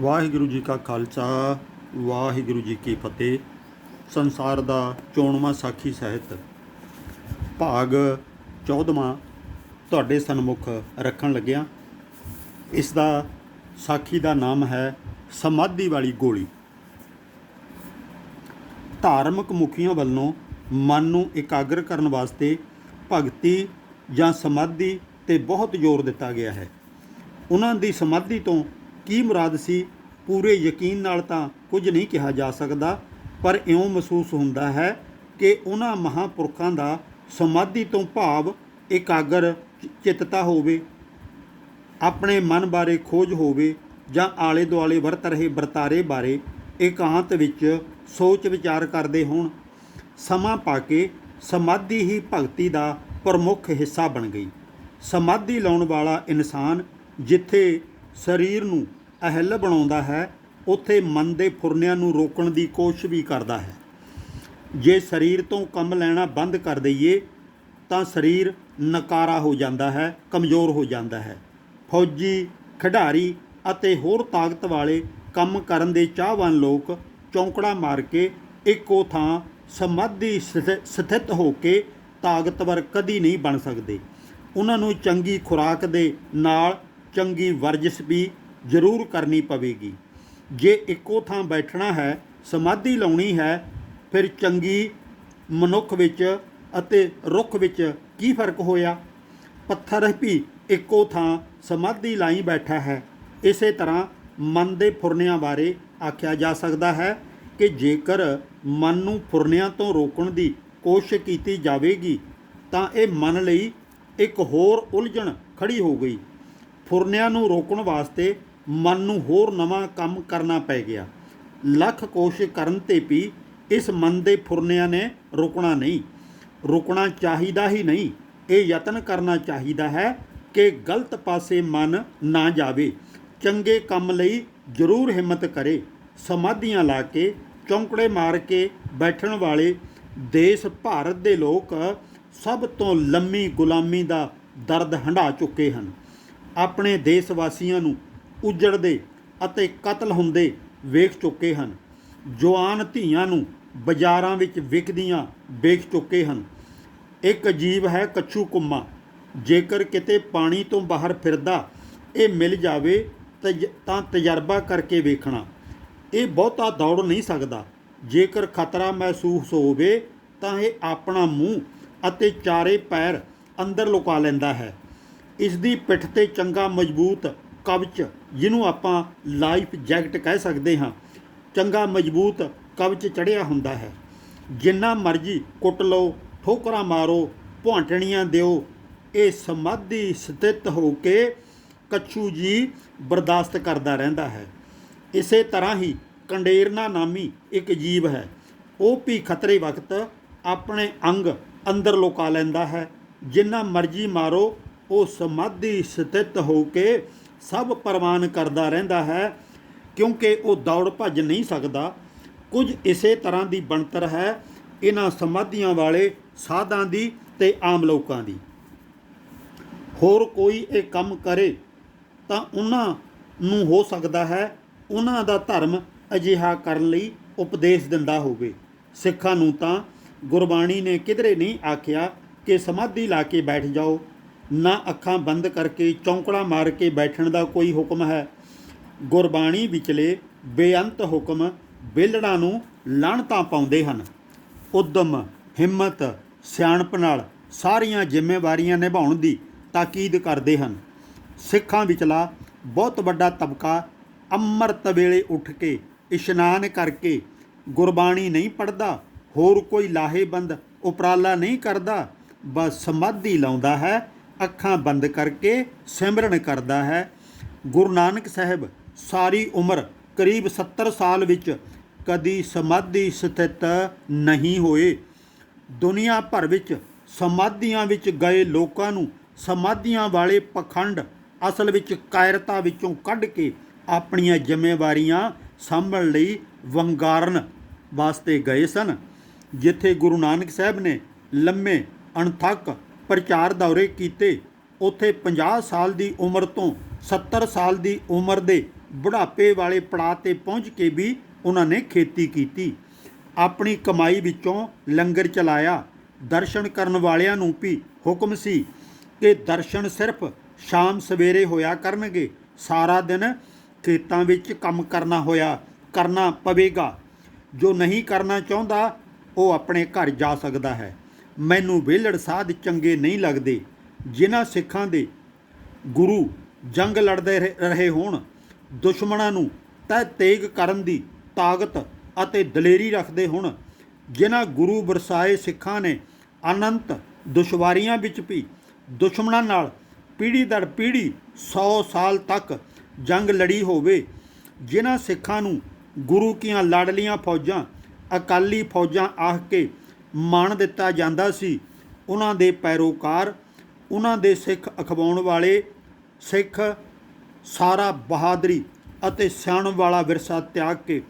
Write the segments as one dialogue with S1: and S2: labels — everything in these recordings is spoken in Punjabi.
S1: ਵਾਹਿਗੁਰੂ ਜੀ ਕਾ ਖਾਲਸਾ, ਵਾਹਿਗੁਰੂ ਜੀ ਕੀ ਫਤਿਹ। ਸੰਸਾਰ ਦਾ ਚੋਣਵਾਂ ਸਾਖੀ ਸਾਹਿਤ, ਭਾਗ 14ਵਾਂ ਤੁਹਾਡੇ ਸਨਮੁਖ ਰੱਖਣ ਲੱਗਿਆ। ਇਸ ਦਾ ਸਾਖੀ ਦਾ ਨਾਮ ਹੈ ਸਮਾਧੀ ਵਾਲੀ ਗੋਲੀ। ਧਾਰਮਿਕ ਮੁਖੀਆਂ ਵੱਲੋਂ ਮਨ ਨੂੰ ਇਕਾਗਰ ਕਰਨ ਵਾਸਤੇ ਭਗਤੀ ਜਾਂ ਸਮਾਧੀ ਤੇ ਬਹੁਤ ਜ਼ੋਰ ਦਿੱਤਾ ਗਿਆ ਹੈ। ਉਹਨਾਂ ਦੀ ਸਮਾਧੀ ਤੋਂ ਕੀ ਮੁਰਾਦ ਸੀ? ਪੂਰੇ ਯਕੀਨ ਨਾਲ ਤਾਂ ਕੁਝ ਨਹੀਂ ਕਿਹਾ ਜਾ ਸਕਦਾ, ਪਰ ਇਉਂ ਮਹਿਸੂਸ ਹੁੰਦਾ ਹੈ ਕਿ ਉਹਨਾਂ ਮਹਾਪੁਰਖਾਂ ਦਾ ਸਮਾਧੀ ਤੋਂ ਭਾਵ ਇਕਾਗਰ ਚਿੱਤਤਾ ਹੋਵੇ, ਆਪਣੇ ਮਨ ਬਾਰੇ ਖੋਜ ਹੋਵੇ ਜਾਂ ਆਲੇ ਦੁਆਲੇ ਵਰਤ ਰਹੇ ਵਰਤਾਰੇ ਬਾਰੇ ਇਕਾਂਤ ਵਿੱਚ ਸੋਚ ਵਿਚਾਰ ਕਰਦੇ ਹੋਣ, ਸਮਾਂ ਪਾ ਕੇ ਸਮਾਧੀ ਹੀ ਭਗਤੀ ਦਾ ਪ੍ਰਮੁੱਖ ਹਿੱਸਾ ਬਣ ਗਈ। ਸਮਾਧੀ ਲਾਉਣ ਵਾਲਾ ਇਨਸਾਨ ਜਿੱਥੇ ਸਰੀਰ ਨੂੰ ਅਹਿਲ ਬਣਾਉਂਦਾ ਹੈ, ਉੱਥੇ ਮਨ ਦੇ ਫੁਰਨਿਆਂ ਨੂੰ ਰੋਕਣ ਦੀ ਕੋਸ਼ਿਸ਼ ਵੀ ਕਰਦਾ ਹੈ। ਜੇ ਸਰੀਰ ਤੋਂ ਕੰਮ ਲੈਣਾ ਬੰਦ ਕਰ ਦਈਏ, ਤਾਂ ਸਰੀਰ ਨਕਾਰਾ ਹੋ ਜਾਂਦਾ ਹੈ, ਕਮਜ਼ੋਰ ਹੋ ਜਾਂਦਾ ਹੈ। ਫੌਜੀ, ਖਿਡਾਰੀ ਅਤੇ ਹੋਰ ਤਾਕਤ ਵਾਲੇ ਕੰਮ ਕਰਨ ਦੇ ਚਾਹਵਾਨ ਲੋਕ ਚੌਂਕੜਾ ਮਾਰ ਕੇ ਇੱਕੋ ਥਾਂ ਸਮਾਧੀ ਸਥਿ- ਸਥਿਤ ਹੋ ਕੇ ਤਾਕਤਵਰ ਕਦੀ ਨਹੀਂ ਬਣ ਸਕਦੇ। ਉਹਨਾਂ ਨੂੰ ਚੰਗੀ ਖੁਰਾਕ ਦੇ ਨਾਲ ਚੰਗੀ ਵਰਜਿਸ਼ ਵੀ ਜ਼ਰੂਰ ਕਰਨੀ ਪਵੇਗੀ। ਜੇ ਇੱਕੋ ਥਾਂ ਬੈਠਣਾ ਹੈ, ਸਮਾਧੀ ਲਾਉਣੀ ਹੈ, ਫਿਰ ਚੰਗੀ ਮਨੁੱਖ ਵਿੱਚ ਅਤੇ ਰੁੱਖ ਵਿੱਚ ਕੀ ਫ਼ਰਕ ਹੋਇਆ? ਪੱਥਰ ਵੀ ਇੱਕੋ ਥਾਂ ਸਮਾਧੀ ਲਾਈ ਬੈਠਾ ਹੈ। ਇਸੇ ਤਰ੍ਹਾਂ ਮਨ ਦੇ ਫੁਰਨਿਆਂ ਬਾਰੇ ਆਖਿਆ ਜਾ ਸਕਦਾ ਹੈ ਕਿ ਜੇਕਰ ਮਨ ਨੂੰ ਫੁਰਨਿਆਂ ਤੋਂ ਰੋਕਣ ਦੀ ਕੋਸ਼ਿਸ਼ ਕੀਤੀ ਜਾਵੇਗੀ, ਤਾਂ ਇਹ ਮਨ ਲਈ ਇੱਕ ਹੋਰ ਉਲਝਣ ਖੜੀ ਹੋ ਗਈ। ਫੁਰਨਿਆਂ ਨੂੰ ਰੋਕਣ ਵਾਸਤੇ ਮਨ ਨੂੰ ਹੋਰ ਨਵਾਂ ਕੰਮ ਕਰਨਾ ਪੈ ਗਿਆ। ਲੱਖ ਕੋਸ਼ਿਸ਼ ਕਰਨ ਤੇ ਵੀ ਇਸ ਮਨ ਦੇ ਫੁਰਨਿਆਂ ਨੇ ਰੁਕਣਾ ਨਹੀਂ। ਰੁਕਣਾ ਚਾਹੀਦਾ ਹੀ ਨਹੀਂ। ਇਹ ਯਤਨ ਕਰਨਾ ਚਾਹੀਦਾ ਹੈ ਕਿ ਗਲਤ ਪਾਸੇ ਮਨ ਨਾ ਜਾਵੇ। ਚੰਗੇ ਕੰਮ ਲਈ ਜ਼ਰੂਰ ਹਿੰਮਤ ਕਰੇ। ਸਮਾਧੀਆਂ ਲਾ ਕੇ, ਚੌਂਕੜੇ ਮਾਰ ਕੇ ਬੈਠਣ ਵਾਲੇ ਦੇਸ਼ ਭਾਰਤ ਦੇ ਲੋਕ ਸਭ ਤੋਂ ਲੰਮੀ ਗੁਲਾਮੀ ਦਾ ਦਰਦ ਹੰਢਾ ਚੁੱਕੇ ਹਨ। ਆਪਣੇ ਦੇਸ਼ ਵਾਸੀਆਂ ਨੂੰ ਉਜੜਦੇ ਅਤੇ ਕਤਲ ਹੁੰਦੇ ਵੇਖ ਚੁੱਕੇ ਹਨ। ਜਵਾਨ ਧੀਆਂ ਨੂੰ ਬਾਜ਼ਾਰਾਂ ਵਿੱਚ ਵਿਕਦੀਆਂ ਵੇਖ ਚੁੱਕੇ ਹਨ। ਇੱਕ ਅਜੀਬ ਹੈ ਕੱਛੂ ਕੁੰਮਾ। ਜੇਕਰ ਕਿਤੇ ਪਾਣੀ ਤੋਂ ਬਾਹਰ ਫਿਰਦਾ, ਇਹ ਮਿਲ ਜਾਵੇ ਤਜ- ਤਾਂ ਤਜਰਬਾ ਕਰਕੇ ਵੇਖਣਾ। ਇਹ ਬਹੁਤਾ ਦੌੜ ਨਹੀਂ ਸਕਦਾ। ਜੇਕਰ ਖਤਰਾ ਮਹਿਸੂਸ ਹੋਵੇ, ਤਾਂ ਇਹ ਆਪਣਾ ਮੂੰਹ ਅਤੇ ਚਾਰੇ ਪੈਰ ਅੰਦਰ ਲੁਕਾ ਲੈਂਦਾ ਹੈ। ਇਸ ਦੀ ਪਿੱਠ ਤੇ ਚੰਗਾ ਮਜ਼ਬੂਤ ਕਵਚ ਜਿਹਨੂੰ ਆਪਾਂ ਲਾਈਫ ਜੈਕਟ ਕਹਿ ਸਕਦੇ ਹਾਂ। ਚੰਗਾ ਮਜ਼ਬੂਤ ਕਵਚ ਚੜਿਆ ਹੁੰਦਾ ਹੈ। ਜਿੰਨਾ ਮਰਜ਼ੀ ਕੁੱਟ ਲਓ, ਠੋਕਰਾਂ ਮਾਰੋ ਭੁਆਂਟਣੀਆਂ ਦਿਓ, ਇਹ ਸਮਾਧੀ ਸਥਿਤ ਹੋ ਕੇ ਕੱਛੂ ਜੀ ਬਰਦਾਸ਼ਤ ਕਰਦਾ ਰਹਿੰਦਾ ਹੈ। ਇਸੇ ਤਰ੍ਹਾਂ ਹੀ ਕੰਡੇਰਨਾ ਨਾਮੀ ਇੱਕ ਜੀਵ ਹੈ। ਉਹ ਵੀ ਖਤਰੇ ਵਕਤ ਆਪਣੇ ਅੰਗ ਅੰਦਰ ਲੁਕਾ ਲੈਂਦਾ ਹੈ। ਜਿੰਨਾ ਮਰਜ਼ੀ ਮਾਰੋ, ਉਹ ਸਮਾਧੀ ਸਥਿਤ ਹੋ ਕੇ ਸਭ ਪ੍ਰਵਾਨ ਕਰਦਾ ਰਹਿੰਦਾ ਹੈ, ਕਿਉਂਕਿ ਉਹ ਦੌੜ ਭੱਜ ਨਹੀਂ ਸਕਦਾ। ਕੁਝ ਇਸੇ ਤਰ੍ਹਾਂ ਦੀ ਬਣਤਰ ਹੈ ਇਹਨਾਂ ਸਮਾਧੀਆਂ ਵਾਲੇ ਸਾਧਾਂ ਦੀ ਤੇ ਆਮ ਲੋਕਾਂ ਦੀ। ਹੋਰ ਕੋਈ ਇਹ ਕੰਮ ਕਰੇ ਤਾਂ ਉਹਨਾਂ ਨੂੰ ਹੋ ਸਕਦਾ ਹੈ ਉਹਨਾਂ ਦਾ ਧਰਮ ਅਜਿਹਾ ਕਰਨ ਲਈ ਉਪਦੇਸ਼ ਦਿੰਦਾ ਹੋਵੇ। ਸਿੱਖਾਂ ਨੂੰ ਤਾਂ ਗੁਰਬਾਣੀ ਨੇ ਕਿਧਰੇ ਨਹੀਂ ਆਖਿਆ ਕਿ ਸਮਾਧੀ ਲਾ ਕੇ ਬੈਠ ਜਾਓ। ਨਾ ਅੱਖਾਂ ਬੰਦ ਕਰਕੇ ਚੌਂਕੜਾ ਮਾਰ ਕੇ ਬੈਠਣ ਦਾ ਕੋਈ ਹੁਕਮ ਹੈ। ਗੁਰਬਾਣੀ ਵਿਚਲੇ ਬੇਅੰਤ ਹੁਕਮ ਬੇਲੜਾਂ ਨੂੰ ਲਾਹਣਤਾਂ ਪਾਉਂਦੇ ਹਨ। ਉਦਮ, ਹਿੰਮਤ, ਸਿਆਣਪ ਨਾਲ ਸਾਰੀਆਂ ਜ਼ਿੰਮੇਵਾਰੀਆਂ ਨਿਭਾਉਣ ਦੀ ਤਾਕੀਦ ਕਰਦੇ ਹਨ। ਸਿੱਖਾਂ ਵਿਚਲਾ ਬਹੁਤ ਵੱਡਾ ਤਬਕਾ ਅੰਮ੍ਰਿਤ ਵੇਲੇ ਉੱਠ ਕੇ ਇਸ਼ਨਾਨ ਕਰਕੇ ਗੁਰਬਾਣੀ ਨਹੀਂ ਪੜਦਾ ਹੋਰ ਕੋਈ ਲਾਹੇਬੰਦ ਉਪਰਾਲਾ ਨਹੀਂ ਕਰਦਾ, ਬਸ ਸਮਾਧੀ ਲਾਉਂਦਾ ਹੈ। ਅੱਖਾਂ ਬੰਦ ਕਰਕੇ ਸਿਮਰਨ ਕਰਦਾ ਹੈ। ਗੁਰੂ ਨਾਨਕ ਸਾਹਿਬ ਸਾਰੀ ਉਮਰ ਕਰੀਬ 70 ਸਾਲ ਵਿੱਚ ਕਦੀ ਸਮਾਧੀ ਸਥਿਤ ਨਹੀਂ ਹੋਏ। ਦੁਨੀਆ ਭਰ ਵਿੱਚ ਸਮਾਧੀਆਂ ਵਿੱਚ ਗਏ ਲੋਕਾਂ ਨੂੰ ਸਮਾਧੀਆਂ ਵਾਲੇ ਪਖੰਡ ਅਸਲ ਵਿੱਚ ਕਾਇਰਤਾ ਵਿੱਚੋਂ ਕੱਢ ਕੇ ਆਪਣੀਆਂ ਜ਼ਿੰਮੇਵਾਰੀਆਂ ਸੰਭਲ ਲਈ ਵੰਗਾਰਨ ਵਾਸਤੇ ਗਏ ਸਨ, ਜਿੱਥੇ ਗੁਰੂ ਨਾਨਕ ਸਾਹਿਬ ਨੇ ਲੰਮੇ ਅਣਥੱਕ ਪ੍ਰਚਾਰ ਦੌਰੇ ਕੀਤੇ। ਉੱਥੇ 50 ਸਾਲ ਦੀ ਉਮਰ ਤੋਂ 70 ਸਾਲ ਦੀ ਉਮਰ ਦੇ ਬੁਢਾਪੇ ਵਾਲੇ ਪੜਾਅ ਤੇ ਪਹੁੰਚ ਕੇ ਵੀ ਉਹਨਾਂ ਨੇ ਖੇਤੀ ਕੀਤੀ। ਆਪਣੀ ਕਮਾਈ ਵਿੱਚੋਂ ਲੰਗਰ ਚਲਾਇਆ। ਦਰਸ਼ਨ ਕਰਨ ਵਾਲਿਆਂ ਨੂੰ ਵੀ ਹੁਕਮ ਸੀ ਕਿ ਦਰਸ਼ਨ ਸਿਰਫ ਸ਼ਾਮ ਸਵੇਰੇ ਹੋਇਆ ਕਰਨਗੇ। ਸਾਰਾ ਦਿਨ ਖੇਤਾਂ ਵਿੱਚ ਕੰਮ ਕਰਨਾ ਹੋਇਆ, ਕਰਨਾ ਪਵੇਗਾ। ਜੋ ਨਹੀਂ ਕਰਨਾ ਚਾਹੁੰਦਾ, ਉਹ ਆਪਣੇ ਘਰ ਜਾ ਸਕਦਾ ਹੈ। ਮੈਨੂੰ ਵਿਹਲੜ ਸਾਧ ਚੰਗੇ ਨਹੀਂ ਲੱਗਦੇ, ਜਿਨ੍ਹਾਂ ਸਿੱਖਾਂ ਦੇ ਗੁਰੂ ਜੰਗ ਲੜਦੇ ਰਹੇ- ਰਹੇ ਹੋਣ, ਦੁਸ਼ਮਣਾਂ ਨੂੰ ਤਹਿ ਤੇਗ ਕਰਨ ਦੀ ਤਾਕਤ ਅਤੇ ਦਲੇਰੀ ਰੱਖਦੇ ਹੋਣ, ਜਿਨ੍ਹਾਂ ਗੁਰੂ ਵਰਸਾਏ ਸਿੱਖਾਂ ਨੇ ਅਨੰਤ ਦੁਸ਼ਵਾਰੀਆਂ ਵਿੱਚ ਵੀ ਦੁਸ਼ਮਣਾਂ ਨਾਲ ਪੀੜ੍ਹੀ ਦਰ ਪੀੜ੍ਹੀ 100 ਸਾਲ ਤੱਕ ਜੰਗ ਲੜੀ ਹੋਵੇ, ਜਿਨ੍ਹਾਂ ਸਿੱਖਾਂ ਨੂੰ ਗੁਰੂ ਕੀਆਂ ਲਾਡਲੀਆਂ ਫੌਜਾਂ, ਅਕਾਲੀ ਫੌਜਾਂ ਆਖ ਕੇ ਮਾਣ ਦਿੱਤਾ ਜਾਂਦਾ ਸੀ। ਉਹਨਾਂ ਦੇ ਪੈਰੋਕਾਰ, ਉਹਨਾਂ ਦੇ ਸਿੱਖ ਅਖਵਾਉਣ ਵਾਲੇ, ਸਿੱਖ ਸਾਰਾ ਬਹਾਦਰੀ ਅਤੇ ਸਿਆਣ ਵਾਲਾ ਵਿਰਸਾ ਤਿਆਗ ਕੇ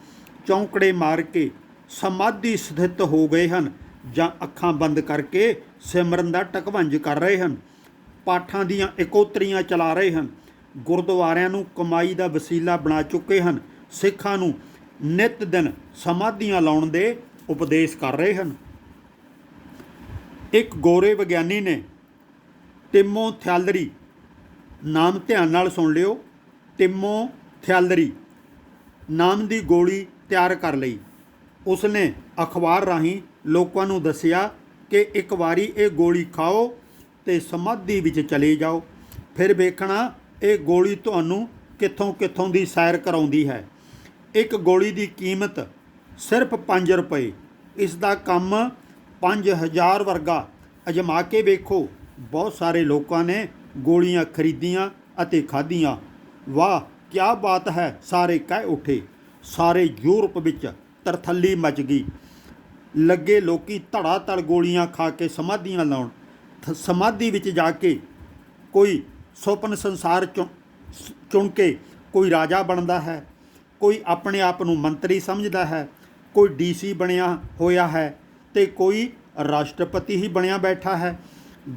S1: ਚੌਂਕੜੇ ਮਾਰ ਕੇ ਸਮਾਧੀ ਸਥਿਤ ਹੋ ਗਏ ਹਨ ਜਾਂ ਅੱਖਾਂ ਬੰਦ ਕਰਕੇ ਸਿਮਰਨ ਦਾ ਟਕਵੰਜ ਕਰ ਰਹੇ ਹਨ। ਪਾਠਾਂ ਦੀਆਂ ਇਕੋਤਰੀਆਂ ਚਲਾ ਰਹੇ ਹਨ। ਗੁਰਦੁਆਰਿਆਂ ਨੂੰ ਕਮਾਈ ਦਾ ਵਸੀਲਾ ਬਣਾ ਚੁੱਕੇ ਹਨ। ਸਿੱਖਾਂ ਨੂੰ ਨਿਤ ਦਿਨ ਸਮਾਧੀਆਂ ਲਾਉਣ ਦੇ ਉਪਦੇਸ਼ ਕਰ ਰਹੇ ਹਨ। ਇੱਕ ਗੋਰੇ ਵਿਗਿਆਨੀ ਨੇ ਟਿਮੋ ਥਿਆਲਰੀ ਨਾਮ ਧਿਆਨ ਨਾਲ ਸੁਣ ਲਿਓ। ਟਿਮੋ ਥਿਆਲਰੀ ਨਾਮ ਦੀ ਗੋਲੀ ਤਿਆਰ ਕਰ ਲਈ। ਉਸਨੇ ਅਖਬਾਰ ਰਾਹੀਂ ਲੋਕਾਂ ਨੂੰ ਦੱਸਿਆ ਕਿ ਇੱਕ ਵਾਰੀ ਇਹ ਗੋਲੀ ਖਾਓ ਤੇ ਸਮਾਧੀ ਵਿੱਚ ਚਲੇ ਜਾਓ। ਫਿਰ ਵੇਖਣਾ ਇਹ ਗੋਲੀ ਤੁਹਾਨੂੰ ਕਿੱਥੋਂ ਕਿੱਥੋਂ ਦੀ ਸੈਰ ਕਰਾਉਂਦੀ ਹੈ। ਇੱਕ ਗੋਲੀ ਦੀ ਕੀਮਤ ਸਿਰਫ 5 ਰੁਪਏ। ਇਸ ਦਾ ਕੰਮ 5000 ਵਰਗਾ ਅਜਮਾ ਕੇ ਵੇਖੋ। ਬਹੁਤ ਸਾਰੇ ਲੋਕਾਂ ਨੇ ਗੋਲੀਆਂ ਖਰੀਦੀਆਂ ਅਤੇ ਖਾਧੀਆਂ। ਵਾਹ ਕੀ ਬਾਤ ਹੈ, ਸਾਰੇ ਕਹਿ ਉੱਠੇ। ਸਾਰੇ ਯੂਰਪ ਵਿੱਚ ਤਰਥੱਲੀ ਮਚ ਗਈ। ਲੱਗੇ ਲੋਕੀ ਧੜਾ ਧੜ ਗੋਲੀਆਂ ਖਾ ਕੇ ਸਮਾਧੀਆਂ ਲਾਉਣ। ਥ- ਸਮਾਧੀ ਵਿੱਚ ਜਾ ਕੇ ਕੋਈ ਸੁਪਨ ਸੰਸਾਰ ਚੁਣ ਚੁਣ ਕੇ ਕੋਈ ਰਾਜਾ ਬਣਦਾ ਹੈ। ਕੋਈ ਆਪਣੇ ਆਪ ਨੂੰ ਮੰਤਰੀ ਸਮਝਦਾ ਹੈ। ਕੋਈ ਡੀਸੀ ਬਣਿਆ ਹੋਇਆ ਹੈ। ਤੇ ਕੋਈ ਰਾਸ਼ਟਰਪਤੀ ਹੀ ਬਣਿਆ ਬੈਠਾ ਹੈ।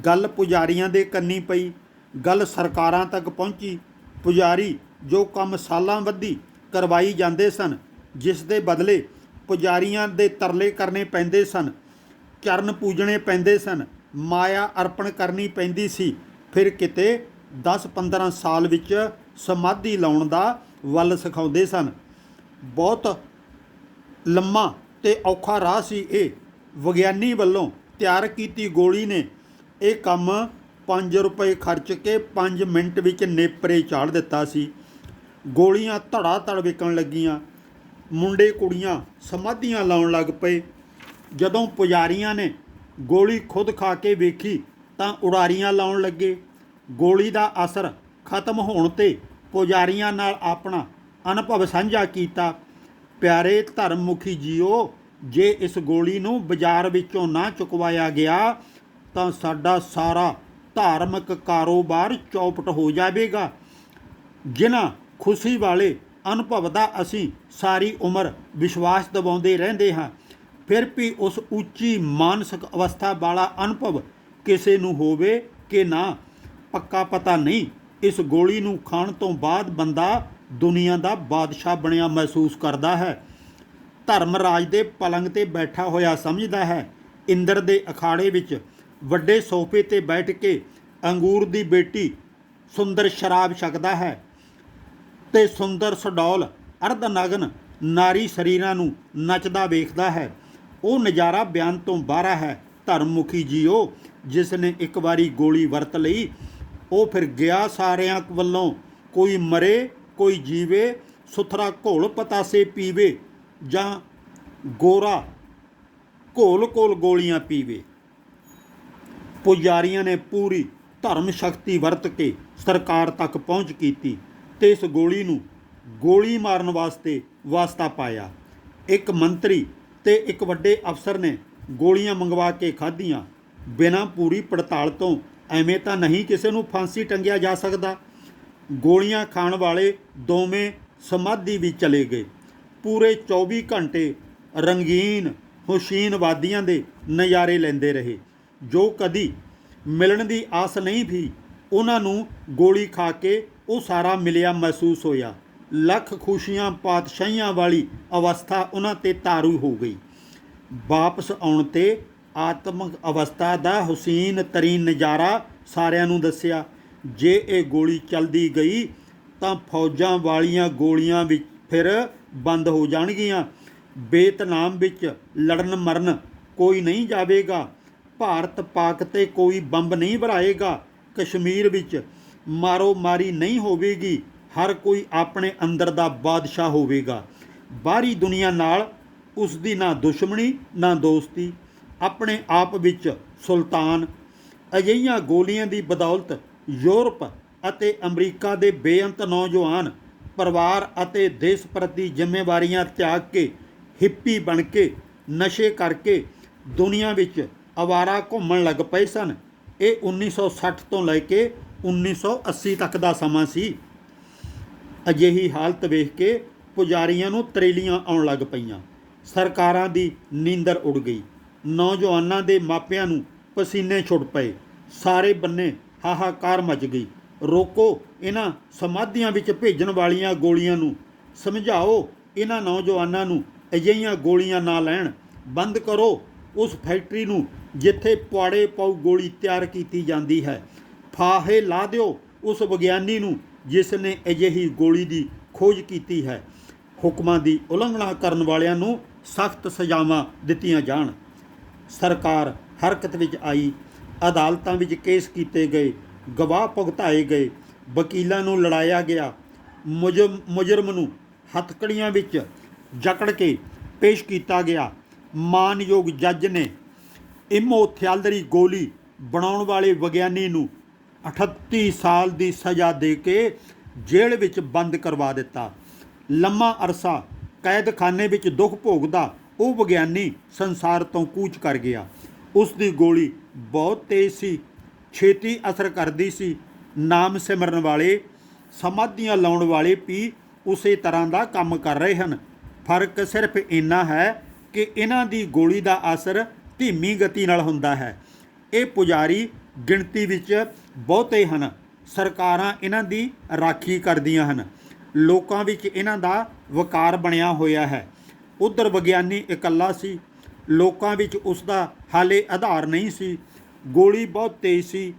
S1: ਗੱਲ ਪੁਜਾਰੀਆਂ ਦੇ ਕੰਨੀ ਪਈ। ਗੱਲ ਸਰਕਾਰਾਂ ਤੱਕ ਪਹੁੰਚੀ। ਪੁਜਾਰੀ ਜੋ ਕੰਮ ਸਾਲਾਂ ਵੱਧੀ ਕਰਵਾਈ ਜਾਂਦੇ ਸਨ, ਜਿਸ ਦੇ ਬਦਲੇ ਪੁਜਾਰੀਆਂ ਦੇ ਤਰਲੇ ਕਰਨੇ ਪੈਂਦੇ ਸਨ, ਚਰਨ ਪੂਜਣੇ ਪੈਂਦੇ ਸਨ, ਮਾਇਆ ਅਰਪਣ ਕਰਨੀ ਪੈਂਦੀ ਸੀ। ਫਿਰ ਕਿਤੇ 10-15 ਸਾਲ ਵਿੱਚ ਸਮਾਧੀ ਲਾਉਣ ਦਾ ਵੱਲ ਸਿਖਾਉਂਦੇ ਸਨ। ਬਹੁਤ ਲੰਮਾ ਤੇ ਔਖਾ ਰਾਹ ਸੀ ਇਹ। ਵਿਗਿਆਨੀ ਵੱਲੋਂ ਤਿਆਰ ਕੀਤੀ ਗੋਲੀ ਨੇ ਇਹ ਕੰਮ 5 ਰੁਪਏ ਖਰਚ ਕੇ 5 ਮਿੰਟ ਵਿੱਚ ਨੇਪਰੇ ਚਾੜ ਦਿੱਤਾ ਸੀ। ਗੋਲੀਆਂ ਧੜਾ ਧੜ ਵਿਕਣ ਲੱਗੀਆਂ। ਮੁੰਡੇ ਕੁੜੀਆਂ ਸਮਾਧੀਆਂ ਲਾਉਣ ਲੱਗ ਪਏ। ਜਦੋਂ ਪੁਜਾਰੀਆਂ ਨੇ ਗੋਲੀ ਖੁਦ ਖਾ ਕੇ ਵੇਖੀ ਤਾਂ ਉਡਾਰੀਆਂ ਲਾਉਣ ਲੱਗੇ। ਗੋਲੀ ਦਾ ਅਸਰ ਖਤਮ ਹੋਣ ਤੇ ਪੁਜਾਰੀਆਂ ਨਾਲ ਆਪਣਾ ਅਨੁਭਵ ਸਾਂਝਾ ਕੀਤਾ। ਪਿਆਰੇ ਧਰਮ ਮੁਖੀ ਜੀਓ ਜੇ ਇਸ ਗੋਲੀ ਨੂੰ ਬਾਜ਼ਾਰ ਵਿੱਚੋਂ ਨਾ ਚੁਕਵਾਇਆ ਗਿਆ, ਤਾਂ ਸਾਡਾ ਸਾਰਾ ਧਾਰਮਿਕ ਕਾਰੋਬਾਰ ਚੌਪਟ ਹੋ ਜਾਵੇਗਾ। ਜਿਨ੍ਹਾਂ ਖੁਸ਼ੀ ਵਾਲੇ ਅਨੁਭਵ ਦਾ ਅਸੀਂ ਸਾਰੀ ਉਮਰ ਵਿਸ਼ਵਾਸ ਦਿਵਾਉਂਦੇ ਰਹਿੰਦੇ ਹਾਂ, ਫਿਰ ਵੀ ਉਸ ਉੱਚੀ ਮਾਨਸਿਕ ਅਵਸਥਾ ਵਾਲਾ ਅਨੁਭਵ ਕਿਸੇ ਨੂੰ ਹੋਵੇ ਕਿ ਨਾ, ਪੱਕਾ ਪਤਾ ਨਹੀਂ। ਇਸ ਗੋਲੀ ਨੂੰ ਖਾਣ ਤੋਂ ਬਾਅਦ ਬੰਦਾ ਦੁਨੀਆ ਦਾ ਬਾਦਸ਼ਾਹ ਬਣਿਆ ਮਹਿਸੂਸ ਕਰਦਾ ਹੈ। ਧਰਮ ਰਾਜ ਦੇ ਪਲੰਗ ਤੇ ਬੈਠਾ ਹੋਇਆ ਸਮਝਦਾ ਹੈ। ਇੰਦਰ ਦੇ ਅਖਾੜੇ ਵਿੱਚ ਵੱਡੇ ਸੋਫੇ ਤੇ ਬੈਠ ਕੇ ਅੰਗੂਰ ਦੀ ਬੇਟੀ ਸੁੰਦਰ ਸ਼ਰਾਬ ਛਕਦਾ ਹੈ ਤੇ ਸੁੰਦਰ ਸਡੌਲ ਅਰਧ ਨਗਨ ਨਾਰੀ ਸਰੀਰਾਂ ਨੂੰ ਨੱਚਦਾ ਵੇਖਦਾ ਹੈ। ਉਹ ਨਜ਼ਾਰਾ ਬਿਆਨ ਤੋਂ ਬਾਹਰ ਹੈ। ਧਰਮਮੁਖੀ ਜੀਓ, ਜਿਸ ਨੇ ਇੱਕ ਵਾਰੀ ਗੋਲੀ ਵਰਤ ਲਈ, ਉਹ ਫਿਰ ਗਿਆ ਸਾਰਿਆਂ ਵੱਲੋਂ। ਕੋਈ ਮਰੇ, ਕੋਈ ਜੀਵੇ, ਸੁਥਰਾ ਘੋਲ ਪਤਾਸੇ ਪੀਵੇ ਜਾਂ ਗੋਰਾ ਘੋਲ ਘੋਲ ਗੋਲੀਆਂ ਪੀਵੇ। ਪੁਜਾਰੀਆਂ ਨੇ ਪੂਰੀ ਧਰਮ ਸ਼ਕਤੀ ਵਰਤ ਕੇ ਸਰਕਾਰ ਤੱਕ ਪਹੁੰਚ ਕੀਤੀ ਤੇ ਇਸ ਗੋਲੀ ਨੂੰ ਗੋਲੀ ਮਾਰਨ ਵਾਸਤੇ ਵਾਸਤਾ ਪਾਇਆ। ਇੱਕ ਮੰਤਰੀ ਤੇ ਇੱਕ ਵੱਡੇ ਅਫਸਰ ਨੇ ਗੋਲੀਆਂ ਮੰਗਵਾ ਕੇ ਖਾਧੀਆਂ। ਬਿਨਾਂ ਪੂਰੀ ਪੜਤਾਲ ਤੋਂ ਐਵੇਂ ਤਾਂ ਨਹੀਂ ਕਿਸੇ ਨੂੰ ਫਾਂਸੀ ਟੰਗਿਆ ਜਾ ਸਕਦਾ। ਗੋਲੀਆਂ ਖਾਣ ਵਾਲੇ ਦੋਵੇਂ ਸਮਾਧੀ ਵੀ ਚਲੇ ਗਏ। ਪੂਰੇ 24 ਘੰਟੇ ਰੰਗੀਨ, ਹੁਸ਼ੀਨ ਵਾਦੀਆਂ ਦੇ ਨਜ਼ਾਰੇ ਲੈਂਦੇ ਰਹੇ। ਜੋ ਕਦੀ ਮਿਲਣ ਦੀ ਆਸ ਨਹੀਂ ਸੀ, ਉਹਨਾਂ ਨੂੰ ਗੋਲੀ ਖਾ ਕੇ ਉਹ ਸਾਰਾ ਮਿਲਿਆ ਮਹਿਸੂਸ ਹੋਇਆ। ਲੱਖ ਖੁਸ਼ੀਆਂ, ਪਾਤਸ਼ਾਹੀਆਂ ਵਾਲੀ ਅਵਸਥਾ ਉਹਨਾਂ ਤੇ ਤਾਰੂ ਹੋ ਗਈ। ਵਾਪਸ ਆਉਣ ਤੇ ਆਤਮਿਕ ਅਵਸਥਾ ਦਾ ਹੁਸੀਨ, ਤਰੀਨ ਨਜ਼ਾਰਾ ਸਾਰਿਆਂ ਨੂੰ ਦੱਸਿਆ। ਜੇ ਇਹ ਗੋਲੀ ਚੱਲਦੀ ਗਈ, ਤਾਂ ਫੌਜਾਂ ਵਾਲੀਆਂ ਗੋਲੀਆਂ ਵਿੱਚ ਫਿਰ ਬੰਦ ਹੋ ਜਾਣਗੀਆਂ। ਬੇਤਨਾਮ ਵਿੱਚ ਲੜਨ ਮਰਨ ਕੋਈ ਨਹੀਂ ਜਾਵੇਗਾ। ਭਾਰਤ ਪਾਕ ਤੇ ਕੋਈ ਬੰਬ ਨਹੀਂ ਭਰਾਏਗਾ। ਕਸ਼ਮੀਰ ਵਿੱਚ ਮਾਰੋ ਮਾਰੀ ਨਹੀਂ ਹੋਵੇਗੀ। ਹਰ ਕੋਈ ਆਪਣੇ ਅੰਦਰ ਦਾ ਬਾਦਸ਼ਾਹ ਹੋਵੇਗਾ। ਬਾਹਰੀ ਦੁਨੀਆ ਨਾਲ ਉਸ ਦੀ ਨਾ ਦੁਸ਼ਮਣੀ, ਨਾ ਦੋਸਤੀ, ਆਪਣੇ ਆਪ ਵਿੱਚ ਸੁਲਤਾਨ। ਅਜਿਹੀਆਂ ਗੋਲੀਆਂ ਦੀ ਬਦੌਲਤ ਯੂਰਪ ਅਤੇ ਅਮਰੀਕਾ ਦੇ ਬੇਅੰਤ ਨੌਜਵਾਨ ਪਰਿਵਾਰ ਅਤੇ ਦੇਸ਼ ਪ੍ਰਤੀ ਜ਼ਿੰਮੇਵਾਰੀਆਂ ਤਿਆਗ ਕੇ, ਹਿੱਪੀ ਬਣ ਕੇ, ਨਸ਼ੇ ਕਰਕੇ ਦੁਨੀਆ ਵਿੱਚ ਅਵਾਰਾ ਘੁੰਮਣ ਲੱਗ ਪਏ ਸਨ। ਇਹ 1960 ਤੋਂ ਲੈ ਕੇ 1980 ਤੱਕ ਦਾ ਸਮਾਂ ਸੀ। ਅਜਿਹੀ ਹਾਲਤ ਵੇਖ ਕੇ ਪੁਜਾਰੀਆਂ ਨੂੰ ਤਰੇਲੀਆਂ ਆਉਣ ਲੱਗ ਪਈਆਂ। ਸਰਕਾਰਾਂ ਦੀ ਨੀਂਦਰ ਉੱਡ ਗਈ। ਨੌਜਵਾਨਾਂ ਦੇ ਮਾਪਿਆਂ ਨੂੰ ਪਸੀਨੇ ਛੁੱਟ ਪਏ। ਸਾਰੇ ਬੰਨੇ ਹਾਹਾਕਾਰ ਮਚ ਗਈ। ਰੋਕੋ ਇਹਨਾਂ ਸਮਾਧੀਆਂ ਵਿੱਚ ਭੇਜਣ ਵਾਲੀਆਂ ਗੋਲੀਆਂ ਨੂੰ। ਸਮਝਾਓ ਇਹਨਾਂ ਨੌਜਵਾਨਾਂ ਨੂੰ ਅਜਿਹੀਆਂ ਗੋਲੀਆਂ ਨਾ ਲੈਣ। ਬੰਦ ਕਰੋ ਉਸ ਫੈਕਟਰੀ ਨੂੰ ਜਿੱਥੇ ਪੁਆੜੇ ਪਾਉ ਗੋਲੀ ਤਿਆਰ ਕੀਤੀ ਜਾਂਦੀ ਹੈ। ਫਾਹੇ ਲਾ ਦਿਓ ਉਸ ਵਿਗਿਆਨੀ ਨੂੰ ਜਿਸ ਨੇ ਅਜਿਹੀ ਗੋਲੀ ਦੀ ਖੋਜ ਕੀਤੀ ਹੈ। ਹੁਕਮਾਂ ਦੀ ਉਲੰਘਣਾ ਕਰਨ ਵਾਲਿਆਂ ਨੂੰ ਸਖਤ ਸਜ਼ਾਵਾਂ ਦਿੱਤੀਆਂ ਜਾਣ। ਸਰਕਾਰ ਹਰਕਤ ਵਿੱਚ ਆਈ, ਅਦਾਲਤਾਂ ਵਿੱਚ ਕੇਸ ਕੀਤੇ ਗਏ ਗਵਾਹ ਭੁਗਤਾਏ ਗਏ। ਵਕੀਲਾਂ ਨੂੰ ਲੜਾਇਆ ਗਿਆ। ਮੁਜਰਮ ਮੁਜਰਮ ਨੂੰ ਹੱਥਕੜੀਆਂ ਵਿੱਚ ਜਕੜ ਕੇ ਪੇਸ਼ ਕੀਤਾ ਗਿਆ। ਮਾਨਯੋਗ ਜੱਜ ਨੇ ਇਮੋਥਿਆਲਰੀ ਗੋਲੀ ਬਣਾਉਣ ਵਾਲੇ ਵਿਗਿਆਨੀ ਨੂੰ 38 ਸਾਲ ਦੀ ਸਜ਼ਾ ਦੇ ਕੇ ਜੇਲ੍ਹ ਵਿੱਚ ਬੰਦ ਕਰਵਾ ਦਿੱਤਾ। ਲੰਮਾ ਅਰਸਾ ਕੈਦਖਾਨੇ ਵਿੱਚ ਦੁੱਖ ਭੋਗਦਾ ਉਹ ਵਿਗਿਆਨੀ ਸੰਸਾਰ ਤੋਂ ਕੂਚ ਕਰ ਗਿਆ। ਉਸ ਦੀ ਗੋਲੀ ਬਹੁਤ ਤੇਜ਼ ਸੀ। ਛੇਤੀ ਅਸਰ ਕਰਦੀ ਸੀ। ਨਾਮ ਸਿਮਰਨ ਵਾਲੇ, ਸਮਾਧੀਆਂ ਲਾਉਣ ਵਾਲੇ ਵੀ ਉਸੇ ਤਰ੍ਹਾਂ ਦਾ ਕੰਮ ਕਰ ਰਹੇ ਹਨ। ਫ਼ਰਕ ਸਿਰਫ ਇੰਨਾ ਹੈ ਕਿ ਇਹਨਾਂ ਦੀ ਗੋਲੀ ਦਾ ਅਸਰ ਧੀਮੀ ਗਤੀ ਨਾਲ ਹੁੰਦਾ ਹੈ। ਇਹ ਪੁਜਾਰੀ ਗਿਣਤੀ ਵਿੱਚ ਬਹੁਤੇ ਹਨ। ਸਰਕਾਰਾਂ ਇਹਨਾਂ ਦੀ ਰਾਖੀ ਕਰਦੀਆਂ ਹਨ। ਲੋਕਾਂ ਵਿੱਚ ਇਹਨਾਂ ਦਾ ਵਕਾਰ ਬਣਿਆ ਹੋਇਆ ਹੈ। ਉਧਰ ਵਿਗਿਆਨੀ ਇਕੱਲਾ ਸੀ। ਲੋਕਾਂ ਵਿੱਚ ਉਸ ਦਾ ਹਾਲੇ ਆਧਾਰ ਨਹੀਂ ਸੀ। ਗੋਲੀ ਬਹੁਤ ਤੇਜ਼ ਸੀ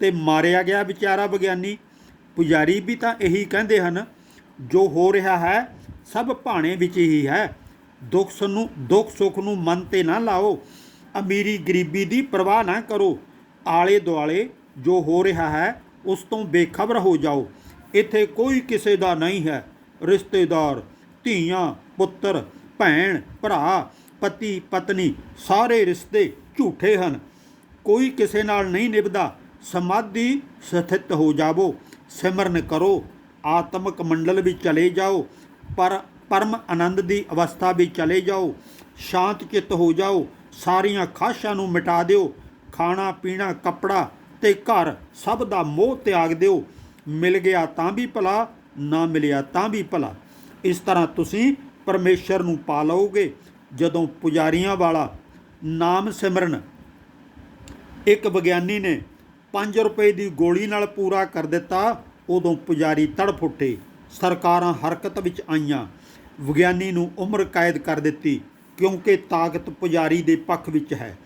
S1: ਤੇ ਮਾਰਿਆ ਗਿਆ ਵਿਚਾਰਾ ਵਿਗਿਆਨੀ। ਪੁਜਾਰੀ ਵੀ ਤਾਂ ਇਹੀ ਕਹਿੰਦੇ ਹਨ, ਜੋ ਹੋ ਰਿਹਾ ਹੈ, ਸਭ ਭਾਣੇ ਵਿੱਚ ਹੀ ਹੈ। ਦੁੱਖ ਨੂੰ, ਦੁੱਖ ਸੁੱਖ ਨੂੰ ਮਨ ਤੇ ਨਾ ਲਾਓ। ਅਮੀਰੀ ਗਰੀਬੀ ਦੀ ਪਰਵਾਹ ਨਾ ਕਰੋ। ਆਲੇ ਦੁਆਲੇ ਜੋ ਹੋ ਰਿਹਾ ਹੈ, ਉਸ ਤੋਂ ਬੇਖਬਰ ਹੋ ਜਾਓ। ਇੱਥੇ ਕੋਈ ਕਿਸੇ ਦਾ ਨਹੀਂ ਹੈ। ਰਿਸ਼ਤੇਦਾਰ, ਧੀਆਂ, ਪੁੱਤਰ, ਭੈਣ, ਭਰਾ, ਪਤੀ, ਪਤਨੀ, ਸਾਰੇ ਰਿਸ਼ਤੇ ਝੂਠੇ ਹਨ। ਕੋਈ ਕਿਸੇ ਨਾਲ ਨਹੀਂ ਨਿਭਦਾ, ਸਮਾਧੀ ਸਥਿਤ ਹੋ ਜਾਵੋ, ਸਿਮਰਨ ਕਰੋ, ਆਤਮਕ ਮੰਡਲ ਵਿੱਚ ਚਲੇ ਜਾਓ, ਪਰ ਪਰਮ ਆਨੰਦ ਦੀ ਅਵਸਥਾ ਵਿੱਚ ਚਲੇ ਜਾਓ, ਸ਼ਾਂਤ ਚਿੱਤ ਹੋ ਜਾਓ, ਸਾਰੀਆਂ ਖਾਸ਼ਾਂ ਨੂੰ ਮਿਟਾ ਦਿਓ, ਖਾਣਾ, ਪੀਣਾ, ਕੱਪੜਾ ਤੇ ਘਰ ਸਭ ਦਾ ਮੋਹ ਤਿਆਗ ਦਿਓ, ਮਿਲ ਗਿਆ ਤਾਂ ਵੀ ਭਲਾ, ਨਾ ਮਿਲਿਆ ਤਾਂ ਵੀ ਭਲਾ। ਇਸ ਤਰ੍ਹਾਂ ਤੁਸੀਂ ਪਰਮੇਸ਼ਰ ਨੂੰ ਪਾ ਲਓਗੇ, ਜਦੋਂ ਪੁਜਾਰੀਆਂ ਵਾਲਾ ਨਾਮ ਸਿਮਰਨ ਇੱਕ ਵਿਗਿਆਨੀ ਨੇ 5 ਰੁਪਏ ਦੀ ਗੋਲੀ ਨਾਲ ਪੂਰਾ ਕਰ ਦਿੱਤਾ, ਉਦੋਂ ਪੁਜਾਰੀ ਤੜਫ ਉੱਠੇ ਸਰਕਾਰਾਂ ਹਰਕਤ ਵਿੱਚ ਆਈਆਂ। ਵਿਗਿਆਨੀ ਨੂੰ ਉਮਰ ਕੈਦ ਕਰ ਦਿੱਤੀ, ਕਿਉਂਕਿ ਤਾਕਤ ਪੁਜਾਰੀ ਦੇ ਪੱਖ ਵਿੱਚ ਹੈ।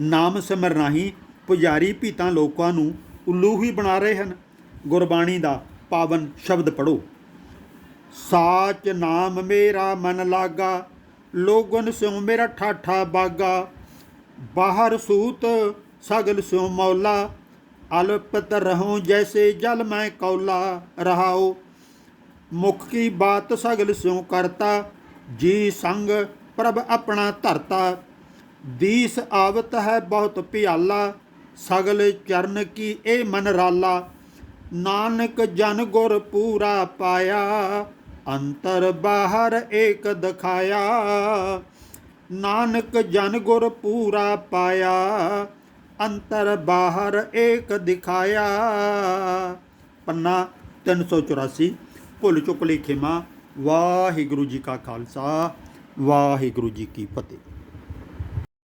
S1: ਨਾਮ ਸਿਮਰ ਰਾਹੀਂ ਪੁਜਾਰੀ ਭੀਤਾਂ ਲੋਕਾਂ ਨੂੰ ਉੱਲੂਹੀ ਬਣਾ ਰਹੇ ਹਨ। ਗੁਰਬਾਣੀ ਦਾ ਪਾਵਨ ਸ਼ਬਦ ਪੜੋ ਸਾਚ ਨਾਮ ਮੇਰਾ ਮਨ ਲਾਗਾ, ਲੋਗਨ ਸਿਉ ਮੇਰਾ ਠਾਠਾ ਬਾਗਾ। ਬਾਹਰ ਸੂਤ ਸਗਲ ਸਿਉ ਮੌਲਾ ਅਲਪਤ ਰਹੂੰ ਜੈਸੇ ਜਲ ਮੈਂ ਕੌਲਾ ਰਹਾਓ ਮੁਖ ਕੀ ਬਾਤ ਸਗਲ ਸਿਉ ਕਰਤਾ, ਜੀ ਸੰਗ ਪ੍ਰਭ ਆਪਣਾ ਧਰਤਾ। ਦੀਸ ਆਵਤ ਹੈ ਬਹੁਤ ਪਿਆਲਾ, ਸਗਲ ਚਰਨ ਕੀ ਇਹ ਮਨ ਰਾਲਾ। ਨਾਨਕ ਜਨ ਗੁਰ ਪੂਰਾ ਪਾਇਆ, ਅੰਤਰ ਬਾਹਰ ਏਕ ਦਿਖਾਇਆ। ਨਾਨਕ ਜਨ ਗੁਰ ਪੂਰਾ ਪਾਇਆ ਅੰਤਰ ਬਾਹਰ ਏਕ ਦਿਖਾਇਆ। ਪੰਨਾ 384 ਭੁੱਲ ਚੁੱਕ ਲਈ ਖਿਮਾ। ਵਾਹਿਗੁਰੂ ਜੀ ਕਾ ਖਾਲਸਾ, ਵਾਹਿਗੁਰੂ ਜੀ ਕੀ ਫਤਿਹ।